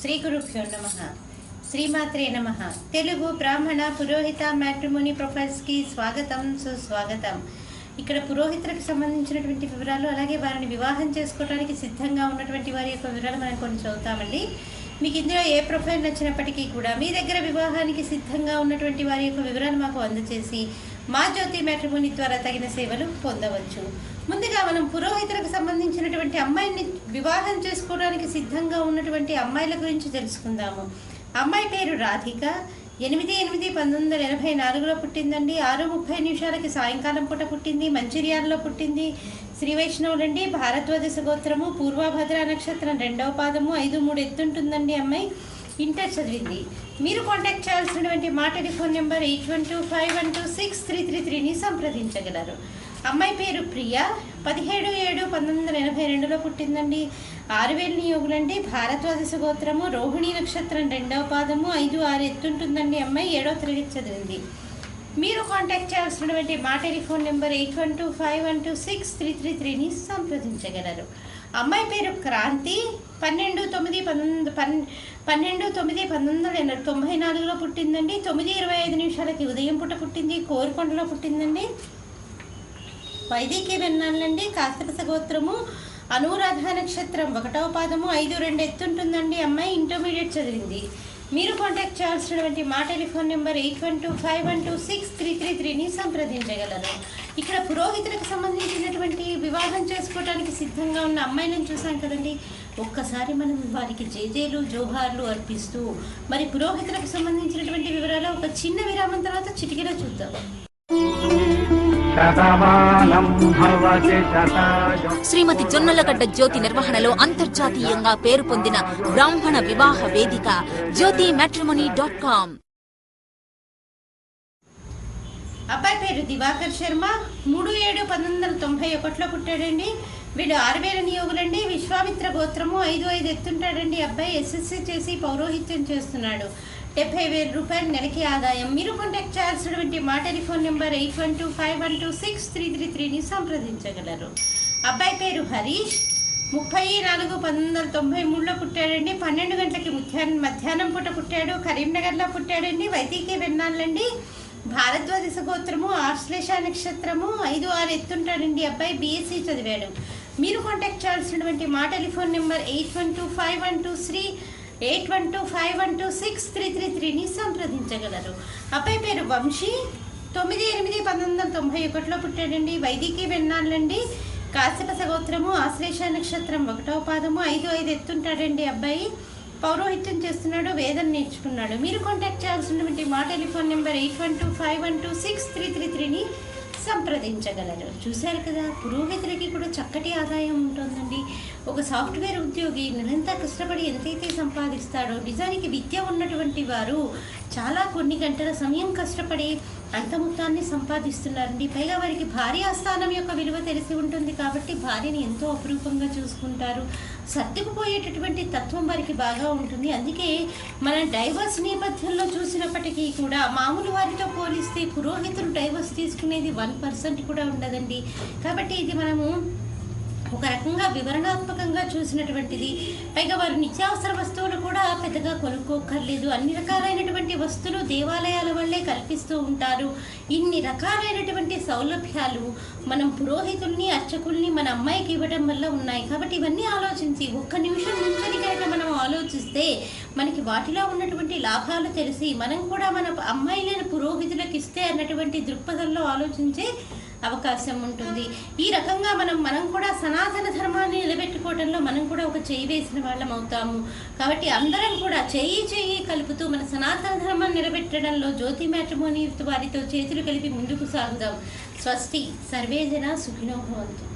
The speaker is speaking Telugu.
శ్రీ గురుభ్యో నమ. శ్రీమాత్రే నమ. తెలుగు బ్రాహ్మణ పురోహిత మ్యాట్రిమోని ప్రొఫైల్స్కి స్వాగతం సుస్వాగతం. ఇక్కడ పురోహితులకు సంబంధించినటువంటి వివరాలు అలాగే వారిని వివాహం చేసుకోవడానికి సిద్ధంగా ఉన్నటువంటి వారి యొక్క వివరాలు మనం కొన్ని చదువుతామండి. మీకు ఇందులో ఏ ప్రొఫైల్ నచ్చినప్పటికీ కూడా మీ దగ్గర వివాహానికి సిద్ధంగా ఉన్నటువంటి వారి యొక్క వివరాలు మాకు అందజేసి మా జ్యోతి మ్యాట్రిమోని ద్వారా తగిన సేవలు పొందవచ్చు. ముందుగా మనం పురోహితులకు సంబంధించినటువంటి అమ్మాయిని వివాహం చేసుకోవడానికి సిద్ధంగా ఉన్నటువంటి అమ్మాయిల గురించి తెలుసుకుందాము. అమ్మాయి పేరు రాధిక. ఎనిమిది ఎనిమిది పంతొమ్మిది వందల ఎనభై నాలుగులో పుట్టిందండి. ఆరు ముప్పై నిమిషాలకి సాయంకాలం పూట పుట్టింది. మంచిర్యాలలో పుట్టింది. శ్రీ వైష్ణవులండి భారద్వాదశ గోత్రము పూర్వభద్ర నక్షత్రం రెండవ పాదము. ఐదు మూడు ఎత్తుంటుందండి అమ్మాయి. ఇంటర్ చదివింది. మీరు కాంటాక్ట్ చేయాల్సినటువంటి మా telephone number eight one two five one two six three three త్రీని సంప్రదించగలరు. అమ్మాయి పేరు ప్రియా. పదిహేడు ఏడు పంతొమ్మిది వందల ఎనభై రెండులో పుట్టిందండి. ఆరు వేల నియోగులండి. భారద్వాదశ గోత్రము రోహిణి నక్షత్రం రెండవ పాదము ఐదు ఆరు ఎత్తుంటుందండి అమ్మాయి. ఏడో తరగతి చదివింది. మీరు కాంటాక్ట్ చేయాల్సినటువంటి మా telephone number eight one two five one two six three three త్రీని సంప్రదించగలరు. అమ్మాయి పేరు క్రాంతి. పన్నెండు తొమ్మిది పంతొమ్మిది పన్ పన్నెండు తొమ్మిది పంతొమ్మిది వందల ఎనభై తొంభై నాలుగులో పుట్టిందండి. తొమ్మిది ఇరవై ఐదు నిమిషాలకి ఉదయం పూట పుట్టింది. కోరుకొండలో పుట్టిందండి. వైదికి వెన్నాళ్ళండి. కాస్తపస గోత్రము అనురాధ నక్షత్రం ఒకటవ పాదము ఐదు రెండు ఎత్తుంటుందండి. అమ్మాయి ఇంటర్మీడియట్ చదివింది. మీరు కాంటాక్ట్ చేయాల్సినటువంటి మా telephone number eight one two five one two six three three త్రీని సంప్రదించగలరు. ఇక్కడ పురోహితులకు సంబంధించినటువంటి వివాహం చేసుకోవడానికి సిద్ధంగా ఉన్న అమ్మాయిలను చూసాం కదండి. ఒక్కసారి మనం వారికి జేజేలు జోహార్లు అర్పిస్తూ మరి పురోహితులకు సంబంధించినటువంటి వివరాలు ఒక చిన్న విరామం తర్వాత చిటికెలో చూద్దాం. శ్రీమతి జొన్నలగడ్డ జ్యోతి నిర్వహణలో అంతర్జాతీయంగా పేరు పొందిన బ్రాహ్మణ వివాహ వేదిక జ్యోతి మ్యాట్రిమోనీ డాట్ కామ్. అబ్బాయి పేరు దివాకర్ శర్మ. మూడు ఏడు పంతొమ్మిది వందల తొంభై ఒకటిలో పుట్టాడండి. వీడు ఆరు వేల నియోగులండి. విశ్వామిత్ర గోత్రము ఐదు ఐదు ఎత్తుంటాడండి. అబ్బాయి ఎస్ఎస్సి చేసి పౌరోహిత్యం చేస్తున్నాడు. డెబ్బై వేల రూపాయల నెలకి ఆదాయం. మీరు కాంటాక్ట్ చేయాల్సినటువంటి మా telephone number eight one two five one two six three three త్రీని సంప్రదించగలరు. అబ్బాయి పేరు హరీష్. ముప్పై నాలుగు పంతొమ్మిది వందల తొంభై మూడులో పుట్టాడండి. పన్నెండు గంటలకి మధ్యాహ్నం మధ్యాహ్నం పూట పుట్టాడు. కరీంనగర్లో పుట్టాడండి. వైదికే వెన్నాళ్ళండి. భారద్వాజ గోత్రము ఆశ్లేష నక్షత్రము ఐదు ఆరు ఎత్తుంటాడండి అబ్బాయి బీఎస్సీ చదివాడు. మీరు కాంటాక్ట్ చేయాల్సినటువంటి మా telephone number eight one two five one two three eight one two five one two six three three త్రీని సంప్రదించగలరు. అబ్బాయి పేరు వంశీ. తొమ్మిది ఎనిమిది పంతొమ్మిది వందల తొంభై ఒకటిలో పుట్టాడండి. వైదికీ వెన్నాళ్ళండి. కాశ్యప సగోత్రము ఆశ్లేష నక్షత్రం ఒకటో పాదము ఐదు ఐదు ఎత్తుంటాడండి అబ్బాయి. పౌరోహిత్యం చేస్తున్నాడు వేదం నేర్చుకున్నాడు. మీరు కాంటాక్ట్ చేయాల్సినటువంటి మా telephone number eight one two five one two six three three త్రీని సంప్రదించగలరు చూశారు కదా పురోహితులకి కూడా చక్కటి ఆదాయం ఉంటుందండి. ఒక సాఫ్ట్వేర్ ఉద్యోగి నిరంతర కష్టపడి ఎంతైతే సంపాదిస్తాడో నిజానికి విద్య ఉన్నటువంటి వారు చాలా కొన్ని గంటల సమయం కష్టపడి అంత మొత్తాన్ని సంపాదిస్తున్నారండి. పైగా వారికి భార్య ఆస్థానం యొక్క విలువ తెలిసి ఉంటుంది కాబట్టి భార్యని ఎంతో అపురూపంగా చూసుకుంటారు. సర్దుకుపోయేటటువంటి తత్వం వారికి బాగా ఉంటుంది. అందుకే మన డైవర్స్ నేపథ్యంలో చూసినప్పటికీ కూడా మామూలు వారితో పోలిస్తే పురోహితులు డైవర్స్ తీసుకునేది వన్ పర్సెంట్ కూడా ఉండదండి. కాబట్టి ఇది మనము ఒక రకంగా వివరణాత్మకంగా చూసినటువంటిది. పైగా వారు నిత్యావసర వస్తువులు కూడా పెద్దగా కొనుక్కోక్కర్లేదు. అన్ని రకాలైనటువంటి వస్తువులు దేవాలయాల వల్లే కల్పిస్తూ ఉంటారు. ఇన్ని రకాలైనటువంటి సౌలభ్యాలు మనం పురోహితుల్ని అర్చకుల్ని మన అమ్మాయికి ఇవ్వడం వల్ల ఉన్నాయి. కాబట్టి ఇవన్నీ ఆలోచించి ఒక్క నిమిషం నుంచని కనుక మనం ఆలోచిస్తే మనకి వాటిలో ఉన్నటువంటి లాభాలు తెలిసి మనం కూడా మన అమ్మాయిలను పురోహితులకు ఇస్తే అన్నటువంటి దృక్పథంలో ఆలోచించే అవకాశం ఉంటుంది. ఈ రకంగా మనం మనం కూడా సనాతన ధర్మాన్ని నిలబెట్టుకోవడంలో మనం కూడా ఒక చేయి వేసిన వాళ్ళం అవుతాము. కాబట్టి అందరం కూడా చేయి చేయి కలుపుతూ మన సనాతన ధర్మాన్ని నిలబెట్టడంలో జ్యోతి మ్యాట్రిమోని వారితో చేతులు కలిపి ముందుకు సాగుదాం. స్వస్తి. సర్వేజన సుఖినో భవంతు.